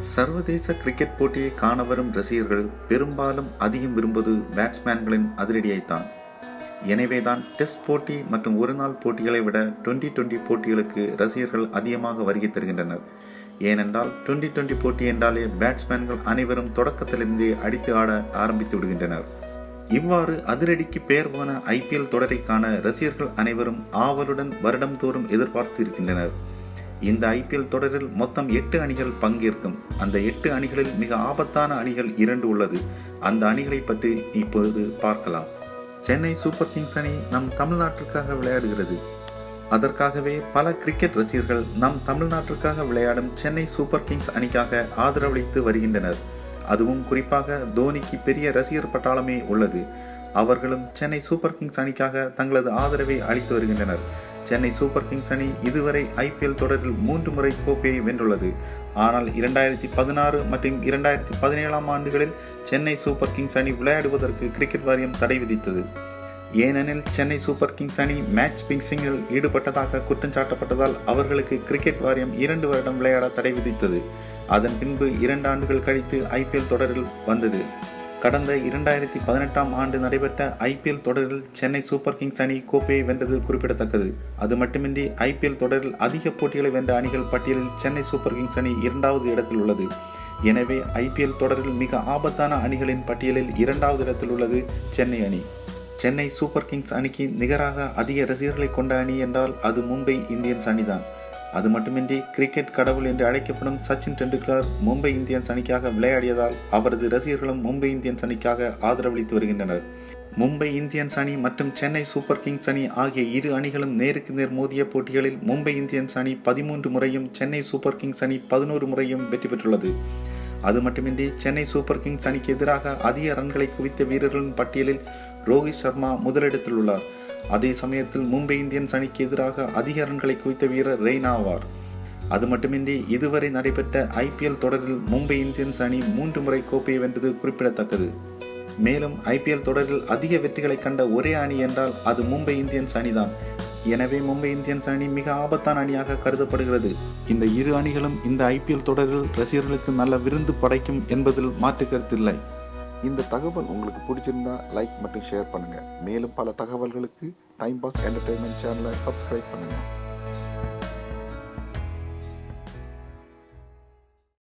சர்வதேச கிரிக்கெட் போட்டியை காண வரும் ரசிகர்கள் பெரும்பாலும் அதிகம் விரும்புவது பேட்ஸ்மேன்களின் அதிரடியைத்தான் எனவேதான் டெஸ்ட் போட்டி மற்றும் ஒருநாள் போட்டிகளை விட டுவெண்டி டுவெண்டி போட்டிகளுக்கு ரசிகர்கள் அதிகமாக வருகை தருகின்றனர். ஏனென்றால் டுவெண்டி டுவெண்டி போட்டி என்றாலே பேட்ஸ்மேன்கள் அனைவரும் தொடக்கத்திலிருந்தே அடித்து ஆட ஆரம்பித்து விடுகின்றனர். இவ்வாறு அதிரடிக்கு பெயர் போன ஐபிஎல் தொடரை காண ரசிகர்கள் அனைவரும் ஆவலுடன் வருடம்தோறும் எதிர்பார்த்து இருக்கின்றனர். இந்த ஐபிஎல் தொடரில் மொத்தம் எட்டு அணிகள் பங்கேற்கும். அந்த எட்டு அணிகளில் மிக ஆபத்தான அணிகள் இரண்டு உள்ளது. அந்த அணிகளை பற்றி இப்பொழுது பார்க்கலாம். சென்னை சூப்பர் கிங்ஸ் அணி நம் தமிழ்நாட்டிற்காக விளையாடுகிறது. அதற்காகவே பல கிரிக்கெட் ரசிகர்கள் நம் தமிழ்நாட்டிற்காக விளையாடும் சென்னை சூப்பர் கிங்ஸ் அணிக்காக ஆதரவளித்து வருகின்றனர். அதுவும் குறிப்பாக தோனிக்கு பெரிய ரசிகர் பட்டாளமே உள்ளது. அவர்களும் சென்னை சூப்பர் கிங்ஸ் அணிக்காக தங்களது ஆதரவை அளித்து வருகின்றனர். சென்னை சூப்பர் கிங்ஸ் அணி இதுவரை ஐபிஎல் தொடரில் மூன்று முறை கோப்பையை வென்றுள்ளது. ஆனால் இரண்டாயிரத்தி பதினாறு மற்றும் இரண்டாயிரத்தி பதினேழாம் ஆண்டுகளில் சென்னை சூப்பர் கிங்ஸ் அணி விளையாடுவதற்கு கிரிக்கெட் வாரியம் தடை விதித்தது. ஏனெனில் சென்னை சூப்பர் கிங்ஸ் அணி மேட்ச் பிக்சிங்கில் ஈடுபட்டதாக குற்றம் சாட்டப்பட்டதால் அவர்களுக்கு கிரிக்கெட் வாரியம் இரண்டு வருடம் விளையாட தடை விதித்தது. அதன் பின்பு இரண்டு ஆண்டுகள் கழித்து ஐபிஎல் தொடரில் வந்தது. கடந்த இரண்டாயிரத்தி பதினெட்டாம் ஆண்டு நடைபெற்ற ஐபிஎல் தொடரில் சென்னை சூப்பர் கிங்ஸ் அணி கோப்பையை வென்றது குறிப்பிடத்தக்கது. அது மட்டுமின்றி ஐபிஎல் தொடரில் அதிக போட்டிகளை வென்ற அணிகள் பட்டியலில் சென்னை சூப்பர் கிங்ஸ் அணி இரண்டாவது இடத்தில் உள்ளது. எனவே ஐபிஎல் தொடரில் மிக ஆபத்தான அணிகளின் பட்டியலில் இரண்டாவது இடத்தில் உள்ளது சென்னை அணி. சென்னை சூப்பர் கிங்ஸ் அணிக்கு நிகராக அதிக ரசிகர்களை கொண்ட அணி என்றால் அது மும்பை இந்தியன்ஸ் அணிதான். அது மட்டுமின்றி கிரிக்கெட் கடவுள் என்று அழைக்கப்படும் சச்சின் டெண்டுல்கர் மும்பை இந்தியன்ஸ் அணிக்காக விளையாடியதால் அவரது ரசிகர்களும் மும்பை இந்தியன்ஸ் அணிக்காக ஆதரவளித்து வருகின்றனர். மும்பை இந்தியன்ஸ் அணி மற்றும் சென்னை சூப்பர் கிங்ஸ் அணி ஆகிய இரு அணிகளும் நேருக்கு நேர் மோதிய போட்டிகளில் மும்பை இந்தியன்ஸ் அணி பதிமூன்று முறையும் சென்னை சூப்பர் கிங்ஸ் அணி பதினோரு முறையும் வெற்றி பெற்றுள்ளது. அது மட்டுமின்றி சென்னை சூப்பர் கிங்ஸ் அணிக்கு எதிராக அதிக ரன்களை குவித்த வீரர்களின் பட்டியலில் ரோஹித் சர்மா முதலிடத்தில் உள்ளார். அதே சமயத்தில் மும்பை இந்தியன்ஸ் அணிக்கு எதிராக அதிக ரன்களை குவித்த வீரர் ரெய்னா ஆவார். அது மட்டுமின்றி இதுவரை நடைபெற்ற ஐபிஎல் தொடரில் மும்பை இந்தியன்ஸ் அணி மூன்று முறை கோப்பையை வென்றது குறிப்பிடத்தக்கது. மேலும் ஐபிஎல் தொடரில் அதிக வெற்றிகளை கண்ட ஒரே அணி என்றால் அது மும்பை இந்தியன்ஸ் அணிதான். எனவே மும்பை இந்தியன்ஸ் அணி மிக ஆபத்தான அணியாக கருதப்படுகிறது. இந்த இரு அணிகளும் இந்த ஐபிஎல் தொடரில் ரசிகர்களுக்கு நல்ல விருந்து படைக்கும் என்பதில் மாற்று கருத்தில்லை. இந்த தகவல் உங்களுக்கு பிடிச்சிருந்தா லைக் மற்றும் ஷேர் பண்ணுங்கள் மேலும் பல தகவல்களுக்கு டைம் பாஸ் என்டர்டைன்மெண்ட் சேனலை சப்ஸ்கிரைப் பண்ணுங்கள்